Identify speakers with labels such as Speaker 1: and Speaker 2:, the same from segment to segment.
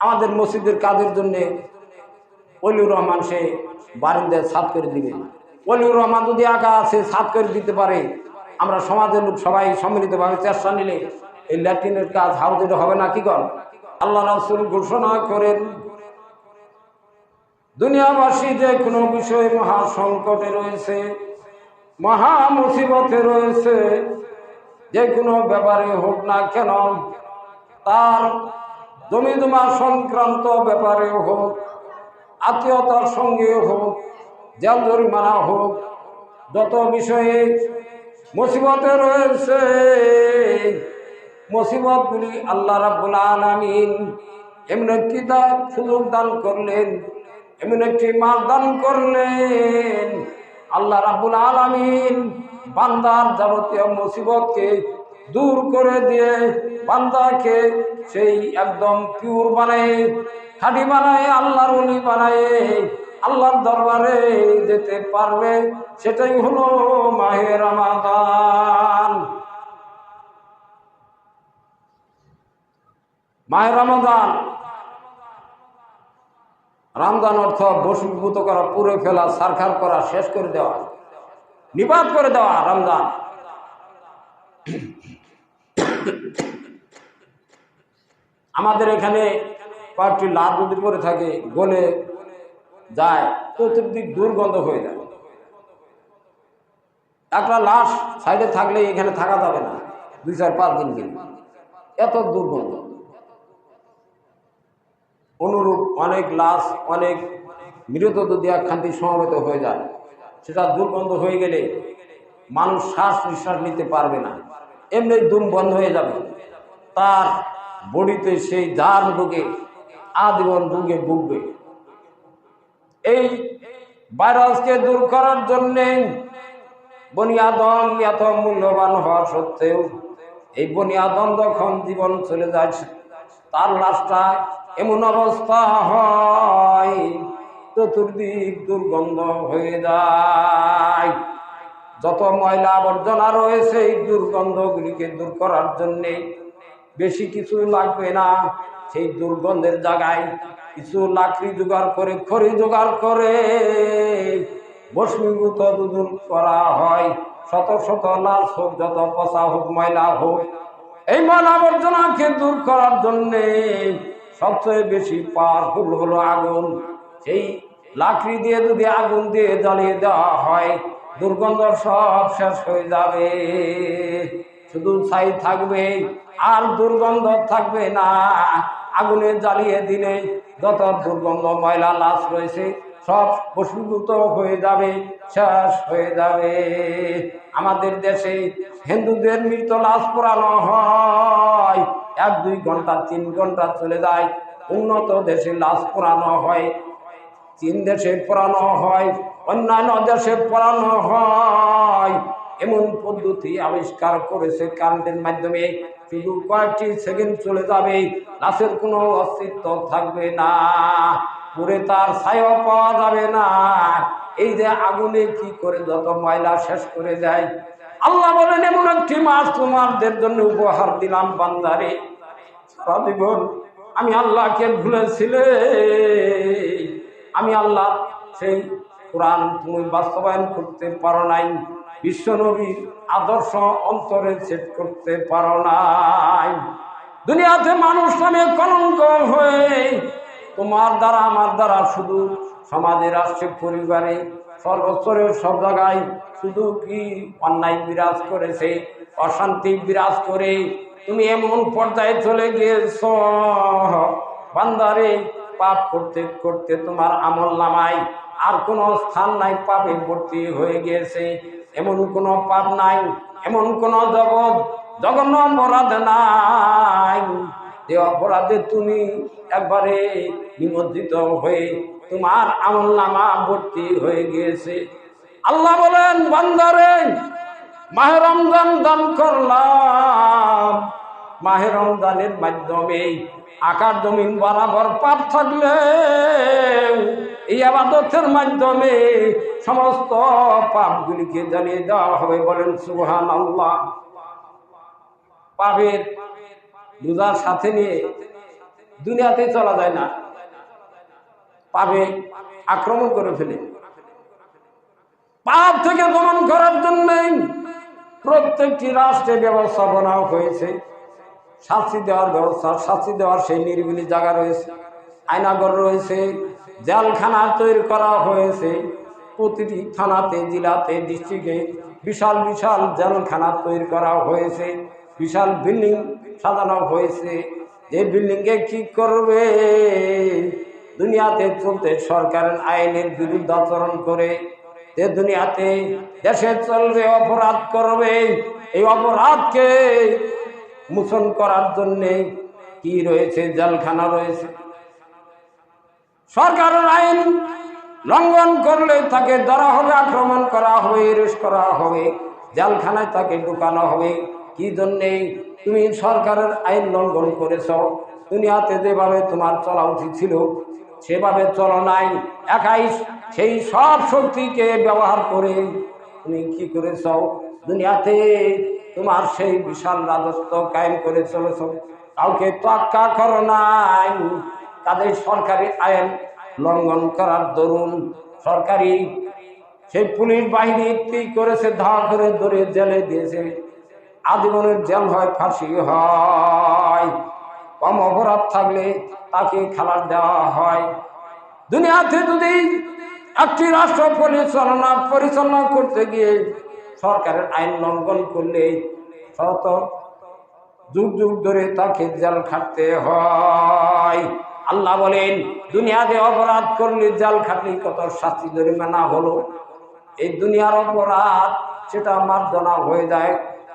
Speaker 1: আমাদের মসজিদের কাজের জন্যে অলিউর রহমান সে বারিন্দায় সাত করে দিবে। অলিউর রহমান যদি আঁকা সে সাত করে দিতে পারে, আমরা সমাজের লোক সবাই সম্মিলিতভাবে চেষ্টা নিলে এই ল্যাট্রিনের কাজ হাউজের হবে না, কি কর? আল্লাহ রাসুল ঘোষণা করেন, দুনিয়াবাসী যে কোনো বিষয়ে মহা সংকটে রয়েছে, মহা মুসিবতে রয়েছে, যে কোনো ব্যাপারে হোক না কেন, তার জমি জমা সংক্রান্ত ব্যাপারে হোক, আত্মীয়তার সঙ্গে হোক, জেল জরিমানা হোক, যত বিষয়ে মুসিবতে রয়েছে, মুসিবতগুলি আল্লাহ রাব্বুল আলামিন এমন একটি সুযোগ দান করলেন, এমন একটি মাল দান করলেন। আল্লাহ রাব্বুল আলামিন বান্দার যাবতীয় মুসিবতকে দূর করে দিয়ে বান্দাকে সেই একদম পিওর বানায় খাঁটি বানায়, আল্লাহর উনি বানায়, আল্লাহর দরবারে যেতে পারবে, সেটাই হলো মাহে রমাদান। মাহে রমাদান। রমজান অর্থ বসীভূত করা, পুরে ফেলা, সারখার করা, শেষ করে দেওয়া, নিপাত করে দেওয়া রমজান আমাদের এখানে কয়েকটি লাভ যদি পরে থাকে গলে যায় চতুর্দিক দুর্গন্ধ হয়ে যায়। একটা লাশ সাইডে থাকলে এখানে থাকা যাবে না, দুই চার পাঁচ দিন এত দুর্গন্ধ। অনুরূপ অনেক লাশ, অনেক মৃত যদি একখান্তি সমবেত হয়ে যায়, সেটা দুর্গন্ধ হয়ে গেলে মানুষ শ্বাস নিঃশ্বাস নিতে পারবে না। এমনি দুম বন্ধ হয়ে যাবে। তার বডিতে সেই দার রোগে আজীবন রোগে ভুগবে এই ভাইরাসকে দূর করার জন্যে বনিয়াদম এত মূল্যবান হওয়া সত্ত্বেও এই বনিয়াদম যখন জীবন চলে যায়, তার লাশটা এমন অবস্থা হয়, চতুর্দিক দুর্গন্ধ হয়ে যায়। যত ময়লা আবর্জনা রয়েছে, এই দুর্গন্ধগুলিকে দূর করার জন্যে বেশি কিছু লাগবে না। সেই দুর্গন্ধের জায়গায় কিছু লাকড়ি জোগাড় করে, খড়ি জোগাড় করে বস্মীভূত দুদুল করা হয়। শত শত লাশ হোক যত পচা হোক, ময়লা হোক, এই ময়লা আবর্জনাকে দূর করার জন্যে সবচেয়ে বেশি পাওয়ারফুল হলো আগুন। সেই লাকড়ি দিয়ে যদি আগুন দিয়ে জ্বালিয়ে দেওয়া হয়, দুর্গন্ধ সব শেষ হয়ে যাবে। শুধু ছাই থাকবে, আর দুর্গন্ধ থাকবে না। আগুনে জ্বালিয়ে দিলে যত দুর্গন্ধ ময়লা লাশ রয়েছে, সব বসীভূত হয়ে যাবে, শেষ হয়ে যাবে। আমাদের দেশে হিন্দুদের মৃত লাশ পোড়ানো হয়। এক, দুই ঘণ্টা, তিন ঘণ্টা চলে যায়, উন্নত দেশে লাশ পোড়ানো হয়। চীন দেশে পোড়ানো হয়, অন্যান্য দেশে পোড়ানো হয়। এমন পদ্ধতি আবিষ্কার করেছে কারেন্টের মাধ্যমে শুধু কয়েকটি সেকেন্ড চলে যাবে, লাশের কোনো অস্তিত্ব থাকবে না পুরে তার ছায়া পাওয়া যাবে না। এই যে আগুনে কি করে যত ময়লা শেষ করে দেয়। আল্লাহ বলেন, এমন একটি মাস তোমাদের জন্য উপহার দিলাম বান্দারে। সারা জীবন আমি আল্লাহকে ভুলেছিলে। আমি আল্লাহ সেই কোরআন তুমি বাস্তবায়ন করতে পারো নাই। বিশ্বনবীর আদর্শ অন্তরে সেট করতে পারো নাই। দুনিয়াতে মানুষ নামে কলঙ্ক হয়ে তোমার দ্বারা, আমার দ্বারা শুধু সমাজে রাষ্ট্রে পরিবারে সর্বস্তরের সব জায়গায় শুধু কি অন্যায় বিরাজ করেছে, অশান্তি বিরাজ করে তুমি এমন পর্যায়ে চলে গিয়েছ। বান্দারে, পাপ করতে করতে তোমার আমল নামায় আর কোনো স্থান নাই, পাপে ভর্তি হয়ে গিয়েছে। এমন কোনো পাপ নাই, এমন কোনো জগৎ, জঘন্য অপরাধ নাই। যে অপরাধে তুমি একবারে নিমজ্জিত হয়ে তোমার আমল নামা ভর্তি হয়ে গিয়েছে। আল্লাহ বলেন, বন্দরে মাহেরমজান দান করলাম। মাহে রমজানের মাধ্যমে আকার জমিন বরাবর পাপ থাকলে এই আবাদতের মাধ্যমে সমস্ত পাপগুলিকে জানিয়ে দেওয়া হবে বলেন সুহান আল্লাহ পাপের বুঝার সাথে নিয়ে দুনিয়াতে চলা যায় না। পাবে আক্রমণ করে ফেলে। পাপ থেকে দমন করার জন্য প্রত্যেকটি রাষ্ট্রে ব্যবস্থাপনা হয়েছে। শাস্তি দেওয়ার ব্যবস্থা, শাস্তি দেওয়ার সেই নিরিবিলি জায়গা রয়েছে। আয়নাগর রয়েছে, জেলখানা তৈরি করা হয়েছে। প্রতিটি থানাতে, জেলাতে, ডিস্ট্রিক্টে বিশাল বিশাল জেলখানা তৈরি করা হয়েছে। বিশাল বিল্ডিং সাজানো হয়েছে। যে বিল্ডিংয়ে কি করবে? দুনিয়াতে চলতে সরকারের আইনের বিরুদ্ধ আচরণ করে, যে দুনিয়াতে দেশে চলবে, অপরাধ করবে, এই অপরাধকে মোচন করার জন্যে কি রয়েছে? জেলখানা রয়েছে। সরকারের আইন লঙ্ঘন করলে তাকে ধরা হবে, আক্রমণ করা হবে এরেস্ট করা হবে, জেলখানায় তাকে ঢুকানো হবে। কি জন্যে? তুমি সরকারের আইন লঙ্ঘন করেছ। দুনিয়াতে যেভাবে তোমার চলা উচিত ছিল, সেভাবে চলো নাই। একাই সেই সব শক্তিকে ব্যবহার করে তুমি কি করেছ? দুনিয়াতে তোমার সেই বিশাল রাজত্ব কায়েম করে চলেছ। কাউকে তোয়াক্কা করো নাই। তাদের সরকারি আইন লঙ্ঘন করার দরুন সরকারি সেই পুলিশ বাহিনী কি করেছে ধাওয়া করে ধরে জেলে দিয়েছে। আজীবনের জেল হয়, ফাঁসি হয়। কম অপরাধ থাকলে তাকে খালাস দেওয়া হয়। দুনিয়াতে যদি একটি রাষ্ট্র পরিচালনা পরিচালনা করতে গিয়ে সরকারের আইন লঙ্ঘন করলে শত যুগ যুগ ধরে তাকে জাল খাটতে হয়। আল্লাহ বলেন, দুনিয়াতে অপরাধ করলে জাল খাটলে কত শাস্তি জরিমানা হলো। এই দুনিয়ার অপরাধ, সেটা মার্জনা হয়ে যায়,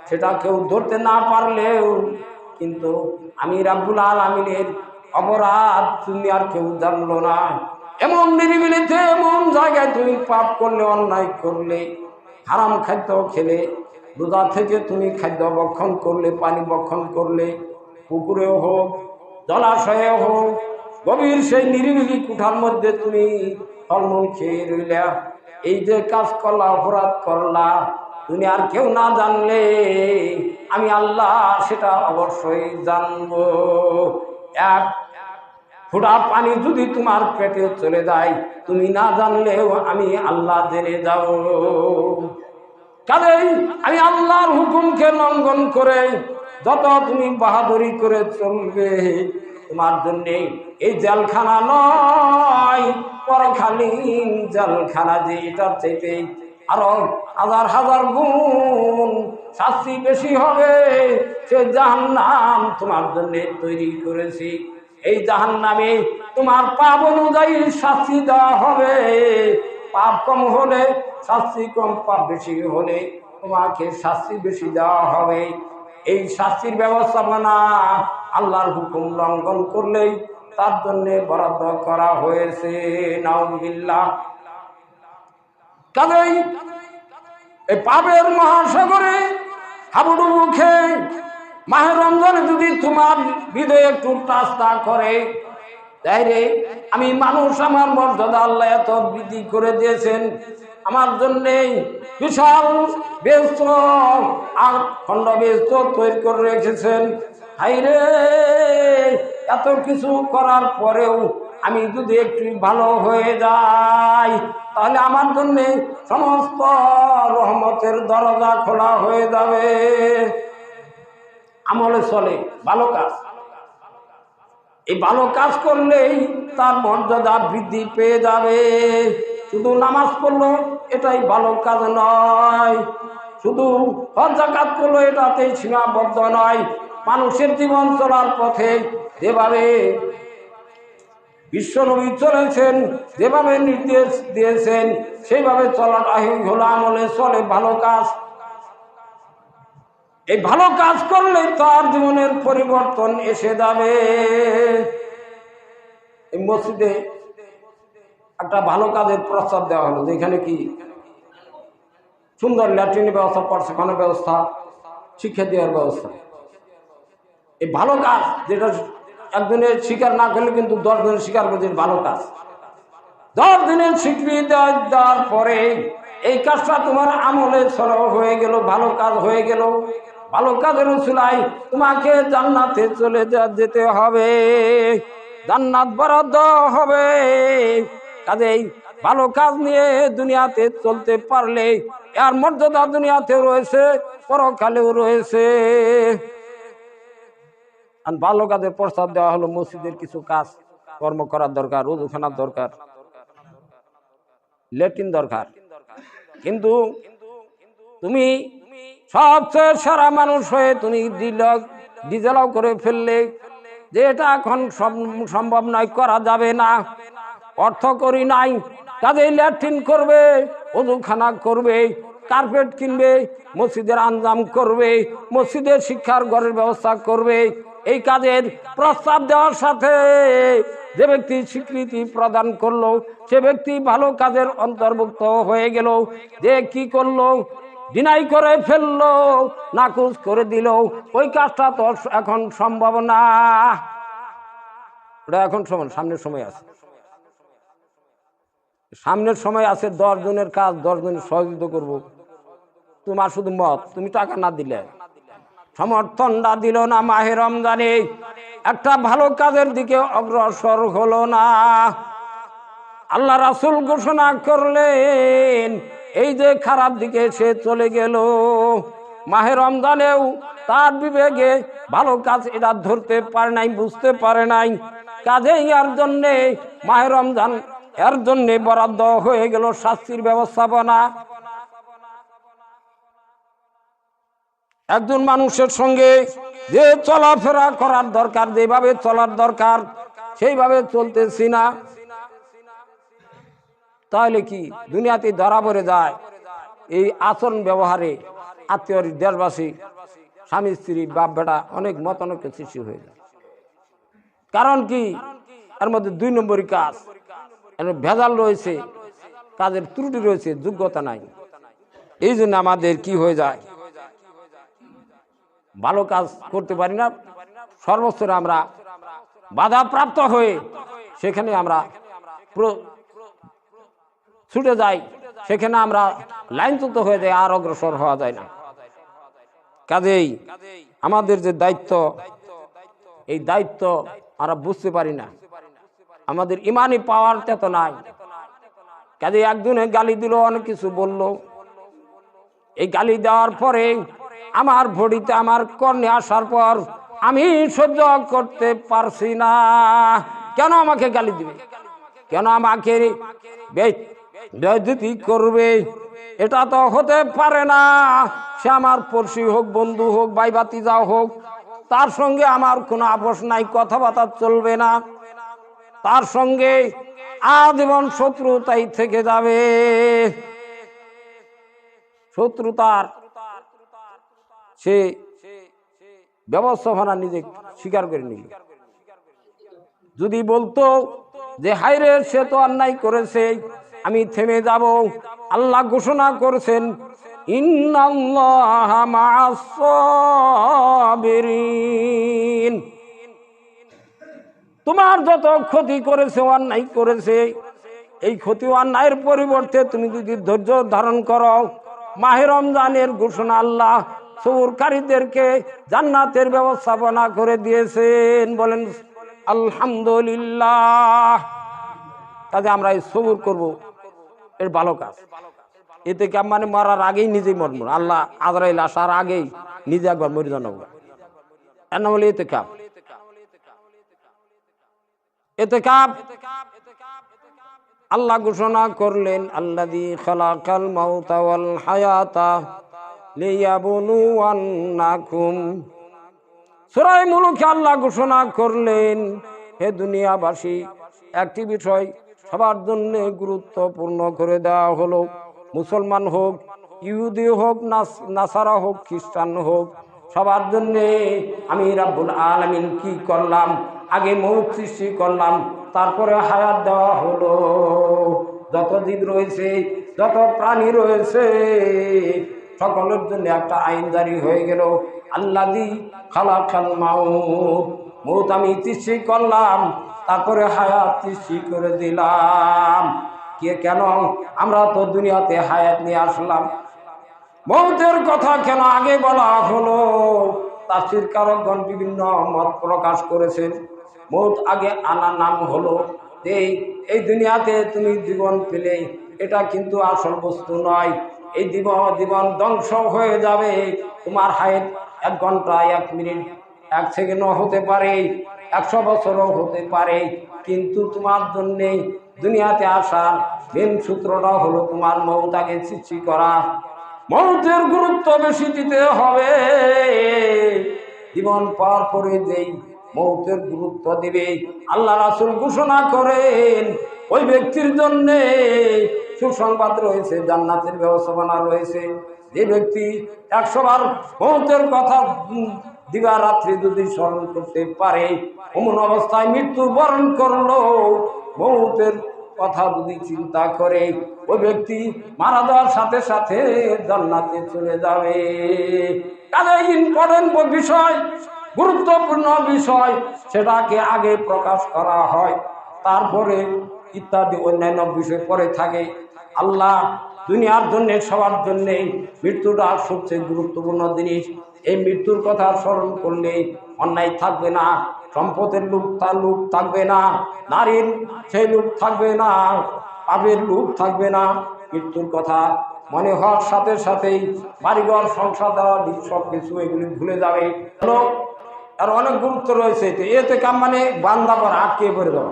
Speaker 1: সেটা কেউ ধরতে না পারলেও। কিন্তু আমি রাব্বুল আলমিনের অপরাধ দুনিয়ার কেউ জানলো না। এমন নিরিবিলিতে, এমন জায়গায় তুমি পাপ করলে, অন্যায় করলে। হারাম খাদ্য খেলে, রোজা থেকে তুমি খাদ্য বক্ষণ করলে, পানি বক্ষণ করলে, পুকুরেও হোক জলাশয়ে হোক, গভীর সেই নিরিবিলি কুঠার মধ্যে তুমি ফলমূল খেয়ে রইলা। এই যে কাজ করলা, অপরাধ করলা তুমি আর কেউ না জানলে আমি আল্লাহ সেটা অবশ্যই জানব। এক ফোটা পানি যদি তোমার পেটে চলে যায়, তুমি না জানলেও আমি আল্লাহ জেনে যাও। কাজেই আমি আল্লাহর হুকুমকে লঙ্ঘন করে যত তুমি বাহাদুরি করে চলবে, তোমার জন্য এই জেলখানা নয়, পরখালীন জেলখানা যে এটার চাইতে আরও হাজার হাজার গুণ শাস্তি বেশি হবে, সে জাহান নাম তোমার জন্য তৈরি করেছি। এই জাহান নামে তোমার পাপ অনুযায়ী শাস্তি দেওয়া হবে। পাপ কম হলে শাস্তি কম, পাপ বেশি হলে তোমাকে শাস্তি বেশি দেওয়া হবে। এই শাস্তির ব্যবস্থাপনা আল্লাহর হুকুম লঙ্ঘন করলেই তার জন্য বরাদ্দ করা হয়েছে। নাউবিল্লাহ কাজেই এই পাপের মহাসাগরে হাবুডুবু খেয়ে মাহের যদি তোমার হৃদয়ে একটু না করে, তাই রে, আমি মানুষ, আমার মর্যাদা আল্লাহ এত বৃদ্ধি করে দিয়েছেন। আমার জন্যে বিশাল ব্যস্ত আর খণ্ড ব্যস্ত তৈরি করে রেখেছেন। হাইরে এত কিছু করার পরেও আমি যদি একটু ভালো হয়ে যাই, তাহলে আমার জন্যে সমস্ত রহমতের দরজা খোলা হয়ে যাবে। আমলে চলে, ভালো কাজ। এই ভালো কাজ করলেই তার মর্যাদা বৃদ্ধি পেয়ে যাবে। শুধু নামাজ পড়ল, এটাই ভালো কাজ নয়। শুধু হজ্জাকাত করল, এটাতেই সীমাবদ্ধ নয়। মানুষের জীবন চলার পথে যেভাবে বিশ্বনবী চলেছেন, যেভাবে নির্দেশ দিয়েছেন, সেইভাবে চলাটাই হলো আমলে চলে ভালো কাজ। এই ভালো কাজ করলে তার জীবনের পরিবর্তন এসে যাবে। এই মসজিদে একটা ভালো কাজের প্রস্তাব দেওয়া হলো যেখানে কি সুন্দর ল্যাট্রিনের ব্যবস্থা পাঠশাখানের ব্যবস্থা, শিক্ষা দেওয়ার ব্যবস্থা। এই ভালো কাজ, যেটা একজনের স্বীকার না করলে কিন্তু দশ জনের স্বীকার করছে ভালো কাজ। দশ দিনের স্বীকৃতি দেওয়ার পরে এই কাজটা তোমার আমলে সরব হয়ে গেল, ভালো কাজ হয়ে গেল। ভালো কাজের উসুলাই, তোমাকে জান্নাতে চলে যেতে হবে। জান্নাত বরাদ্দ হবে। কাজেই ভালো কাজ নিয়ে দুনিয়াতে চলতে পারলে এর মর্যাদা দুনিয়াতে রয়েছে, পরকালেও রয়েছে। আর ভালো কাজের প্রস্তাব দেওয়া হলো, মসজিদের কিছু কাজ, কর্ম করার দরকার উজুখানার দরকার। লেট্রিন দরকার। কিন্তু তুমি সবচেয়ে সারা মানুষ হয়ে তুমি ডিলক ডিজেলাও করে ফেললে। যে এটা এখন সম- সম্ভব নয়, করা যাবে না। অর্থ করি নাই, কাজেই ল্যাট্রিন করবে অজুখানা করবে, কার্পেট কিনবে, মসজিদের আঞ্জাম করবে, মসজিদের শিক্ষার ঘরের ব্যবস্থা করবে। এই কাজের প্রস্তাব দেওয়ার সাথে যে ব্যক্তি স্বীকৃতি প্রদান করল, সে ব্যক্তি ভালো কাজের অন্তর্ভুক্ত হয়ে গেল। যে কি করল ডিনাই করে ফেলল নাকুচ করে দিল। ওই কাজটা তো এখন সম্ভব না। ওটা এখন সময়, সামনের সময় আছে। সামনের সময় আছে, দশ জনের কাজ, দশ জনের সহযোগিতা করব। তোমার শুধু মত, তুমি টাকা না দিলে। সমর্থনটা দিল না মাহে রমজানে। একটা ভালো কাজের দিকে অগ্রসর হলো না। আল্লাহ রাসুল ঘোষণা করলেন এই যে খারাপ দিকে সে চলে গেল, মাহে রমজানেও তার বিবেকে ভালো কাজ এটা ধরতে পারে নাই, বুঝতে পারে নাই। কাজেই এর জন্যে, মাহে রমজান এর জন্যে বরাদ্দ হয়ে গেল শাস্তির ব্যবস্থাপনা। একজন মানুষের সঙ্গে যে চলাফেরা করার দরকার, যেভাবে চলার দরকার, সেইভাবে চলতেছি না। তাহলে কি দুনিয়াতে ধরা পড়ে যায়? এই আচরণ ব্যবহারে আত্মীয় দেশবাসী, স্বামী স্ত্রী বাপ বেটা অনেক মতানৈক্য সৃষ্টি হয়ে যায়। কারণ কি? এর মধ্যে দুই নম্বরই কাজ। ভেজাল রয়েছে, কাজের ত্রুটি রয়েছে, যোগ্যতা নাই। এই জন্য আমাদের কি হয়ে যায়? ভালো কাজ করতে পারি না। সর্বস্তরে আমরা বাধাপ্রাপ্ত হয়ে সেখানে আমরা ছুটে যাই, সেখানে আমরা লাইনচ্যুত হয়ে যাই আর অগ্রসর হওয়া যায় না। কাজেই আমাদের যে দায়িত্ব, এই দায়িত্ব আমরা বুঝতে পারি না। আমাদের ইমানই পাওয়ার তো নাই। কাজে একজনে গালি দিল, অনেক কিছু বলল। এই গালি দেওয়ার পরে আমার ভড়িতে আমার কর্ণে আসার পর আমি সহ্য করতে পারছি না। কেন আমাকে গালি দিবে? কেন আমাকে বেইজ্জতি করবে, এটা তো হতে পারে না। সে আমার পড়শি হোক, বন্ধু হোক, ভাই বাতিজা হোক, তার সঙ্গে আমার কোনো আপোষ নাই, কথাবার্তা চলবে না। তার সঙ্গে আজীবন শত্রুতাই থেকে যাবে। শত্রুতার সে ব্যবস্থাপনা নিজে স্বীকার করে নিল। যদি বলতো যে হাইরে সে তো অন্যায় করেছে। আমি থেমে যাব। আল্লাহ ঘোষণা করেছেন। তোমার যত ক্ষতি করেছে, অন্যায় করেছে, এই ক্ষতি অন্যায়ের পরিবর্তে তুমি যদি ধৈর্য ধারণ করো, মাহে রমজানের ঘোষণা আল্লাহ সবুরকারীদেরকে জান্নাতের ব্যবস্থাপনা করে দিয়েছেন। বলেন, আলহামদুলিল্লাহ। কাজে আমরা এই সবুর করব। এর ভালো কাজ। এতে কি মানে মরার আগেই নিজেই মরব? আল্লাহ আজরাইল আসার আগেই নিজে একবার মরে জানাব এর এতে কাপ। এতে কাপ। আল্লাহ ঘোষণা করলেন আল্লাদি খালাকাল মাউতা ওয়াল হায়াতা লিয়াবলুয়ান্নাকুম সূরা মুলুকে আল্লাহ ঘোষণা করলেন, হে দুনিয়াবাসী, একটি বিষয় সবার জন্য গুরুত্বপূর্ণ করে দেওয়া হলো। মুসলমান হোক, ইহুদি হোক, নাস- নাসারা হোক, খ্রিস্টান হোক, সবার জন্য আমি রাব্বুল আলামিন কি করলাম? আগে মৌত সৃষ্টি করলাম, তারপরে হায়াত দেওয়া হলো। যত জীব রয়েছে, যত প্রাণী রয়েছে, সকলের জন্য একটা আইন জারি হয়ে গেল। আল্লাহ দি খালা খাল মাউত, মৌত আমি সৃষ্টি করলাম তারপরে হায়াত সৃষ্টি করে দিলাম। কে কেন? আমরা তো দুনিয়াতে হায়াত নিয়ে আসলাম। মৌতের কথা কেন আগে বলা হলো? তাফসির কারকগণ বিভিন্ন মত প্রকাশ করেছেন। মৌত আগে আনা নাম হলো, যে এই দুনিয়াতে তুমি জীবন পেলে, এটা কিন্তু আসল বস্তু নয়। এই জীবন জীবন ধ্বংস হয়ে যাবে। তোমার হাইট এক ঘণ্টা, এক মিনিট, এক সেকেন্ডও হতে পারে। একশো বছরও হতে পারে, কিন্তু তোমার জন্যে দুনিয়াতে আসার মেন সূত্রটা হলো তোমার মৌতাকে সৃষ্টি করা। মৌতের গুরুত্ব বেশি দিতে হবে। জীবন পার করে যেই মৌতের গুরুত্ব দিবে, আল্লাহ রাসুল ঘোষণা করেন, ওই ব্যক্তির জন্য সুসংবাদ রয়েছে, জান্নাতের ব্যবস্থাপনা রয়েছে। যে ব্যক্তি একশো বার মৌতের কথা উম, দিবা যদি স্মরণ করতে পারে অমন অবস্থায় মৃত্যু বরণ করল। মৌতের কথা যদি চিন্তা করে ওই ব্যক্তি মারা যাওয়ার সাথে সাথে জান্নাতে চলে যাবে। কাজে ইম্পর্টেন্ট বিষয় গুরুত্বপূর্ণ বিষয় সেটাকে আগে প্রকাশ করা হয়। তারপরে ইত্যাদি অন্যান্য বিষয় পরে থাকে। আল্লাহ দুনিয়ার জন্যে, সবার জন্যে মৃত্যুটা সবচেয়ে গুরুত্বপূর্ণ জিনিস, এই মৃত্যুর কথা স্মরণ করলে অন্যায় থাকবে না, সম্পদের লোক তার লোক থাকবে না, নারীর সেই লোক থাকবে না, পাপের লোক থাকবে না। মৃত্যুর কথা মনে হওয়ার সাথে সাথেই বাড়িঘর, সংসার দেওয়া সব কিছু এগুলি ভুলে যাবে। আর অনেক গুরুত্ব রয়েছে। এতে কাম মানে? বান্দা পর আটকে পড়ে দেওয়া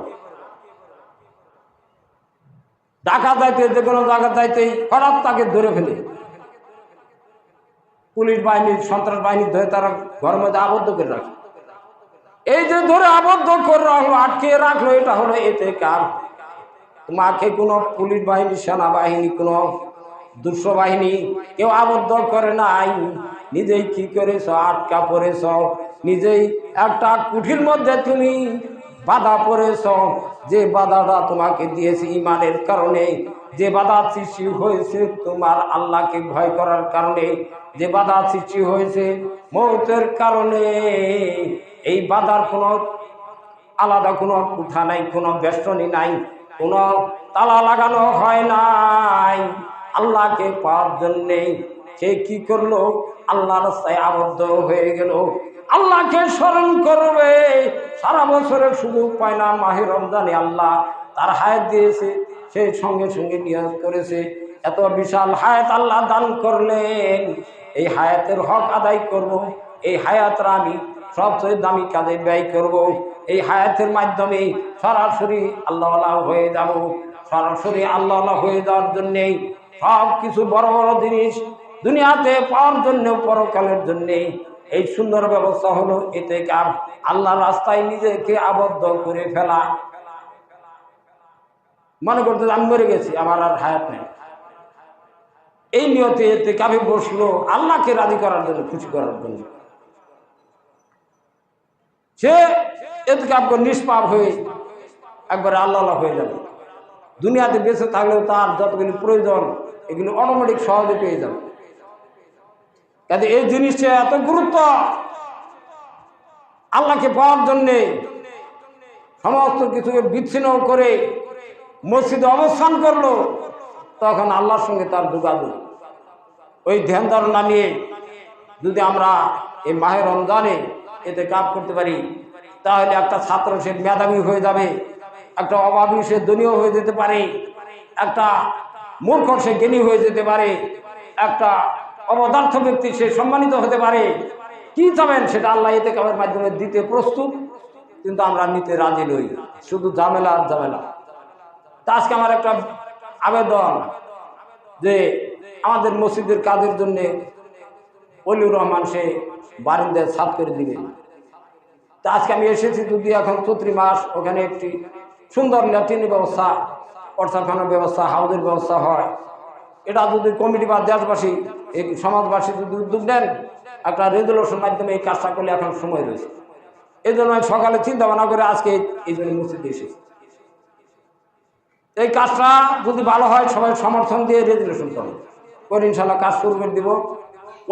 Speaker 1: ডাকা যাইতে যে কোনো জায়গা যাইতেই হঠাৎ তাকে ধরে ফেলে। পুলিশ বাহিনী, সন্ত্রাস বাহিনী ধরে তারা ঘরের মধ্যে আবদ্ধ করে রাখে। এই যে ধরে আবদ্ধ করে রাখল, আটকে রাখল, এটা হলো এতে কার? তোমাকে কোনো পুলিশ বাহিনী, সেনাবাহিনী, কোনো দুঃস্ব বাহিনী, কেউ আবদ্ধ করে নাই। নিজেই কি করেছ? আটকা পড়েছ। নিজেই একটা কুঠির মধ্যে তুমি বাধা পড়েছ। যে বাধাটা তোমাকে দিয়েছে ইমানের কারণে, যে বাধা সৃষ্টি হয়েছে তোমার আল্লাহকে ভয় করার কারণে, যে বাধা সৃষ্টি হয়েছে মৌতের কারণে, এই বাধার কোনো আলাদা কোনো কুঠা নাই, কোনো বেষ্টনী নাই, কোনো তালা লাগানো হয় নাই। আল্লাহকে পাওয়ার জন্যে সে কি করল? আল্লাহ রাস্তায় আবদ্ধ হয়ে গেল। আল্লাহকে স্মরণ করবে। সারা বছরের সুযোগ পায় না মাহে রমজানে আল্লাহ তার হায়াত দিয়েছে, সে সঙ্গে সঙ্গে নিয়োগ করেছে। এত বিশাল হায়াত আল্লাহ দান করলেন। এই হায়াতের হক আদায় করব, এই হায়াতরা আমি সবচেয়ে দামি কাজে ব্যয় করব। এই হায়াতের মাধ্যমে সরাসরি আল্লাহ হয়ে যাব। সরাসরি আল্লাহ হয়ে যাওয়ার জন্যেই সব কিছু বড় বড় জিনিস দুনিয়াতে পাওয়ার জন্য, পরকালের জন্যে এই সুন্দর ব্যবস্থা হলো এতে আল্লাহ রাস্তায় নিজেকে আবদ্ধ করে ফেলা। মনে করতে আমি মরে গেছি, আমার আর হায়াত নেই। এই নিয়তে এতে কাবে বসল আল্লাহকে রাজি করার জন্য, খুশি করার জন্য। সে এতে কাপকে নিষ্পাপ হয়ে একবারে আল্লাহ আল্লাহ হয়ে যাবে। দুনিয়াতে বেঁচে থাকলেও তার যতগুলি প্রয়োজন, এগুলি অটোমেটিক সহজে পেয়ে যাবে। কাজে এই জিনিসটা এত গুরুত্ব। আল্লাহকে পাওয়ার জন্যে সমস্ত কিছুকে বিচ্ছিন্ন করে মসজিদে অবস্থান করল, তখন আল্লাহর সঙ্গে তার যোগাযোগ। ওই ধ্যান ধারণা নিয়ে যদি আমরা এই মাহের রমজানে এতে কাজ করতে পারি, তাহলে একটা ছাত্র সে মেধাবী হয়ে যাবে, একটা অভাবী সে দনীয় হয়ে যেতে পারে, একটা মূর্খ সে জ্ঞানী হয়ে যেতে পারে, একটা অবদার্থ ব্যক্তি সে সম্মানিত হতে পারে। কি চাবেন সেটা আল্লাহ এতে কামের মাধ্যমে দিতে প্রস্তুত। কিন্তু আমরা নিতে রাজি নই। শুধু ঝামেলা আর ঝামেলা। তা আজকে আমার একটা আবেদন যে আমাদের মসজিদের কাজের জন্যে অলিউর রহমান সে বারিন্দায় সাফ করে দিবে তা আজকে আমি এসেছি যদি এখন চৈত্রি মাস, ওখানে একটি সুন্দর ল্যাট্রিনের ব্যবস্থা, অর্থাৎ ব্যবস্থা, হাউজের ব্যবস্থা হয়। এটা যদি কমিটি বা দেশবাসী, এই সমাজবাসী যদি উদ্যোগ নেন, একটা রেজলিউশন মাধ্যমে এই কাজটা করলে এখন সময় রয়েছে। এই জন্য আমি সকালে চিন্তা ভাবনা করে আজকে এই জন্য মসজিদে এসেছি এই কাজটা যদি ভালো হয়, সবাই সমর্থন দিয়ে রেজুলেশন করে করে ইনশাল্লাহ কাজ শুরু করে দিব।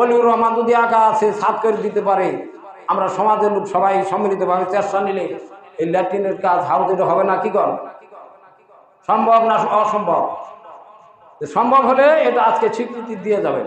Speaker 1: অলিউর রহমান যদি আঁকা আছে সাত করে দিতে পারে, আমরা সমাজের লোক সবাই সম্মিলিতভাবে চেষ্টা নিলে এই ল্যাট্রিনের কাজ হাউজের হবে না, কি কর? সম্ভব না অসম্ভব? সম্ভব হলে এটা আজকে স্বীকৃতি দিয়ে যাবে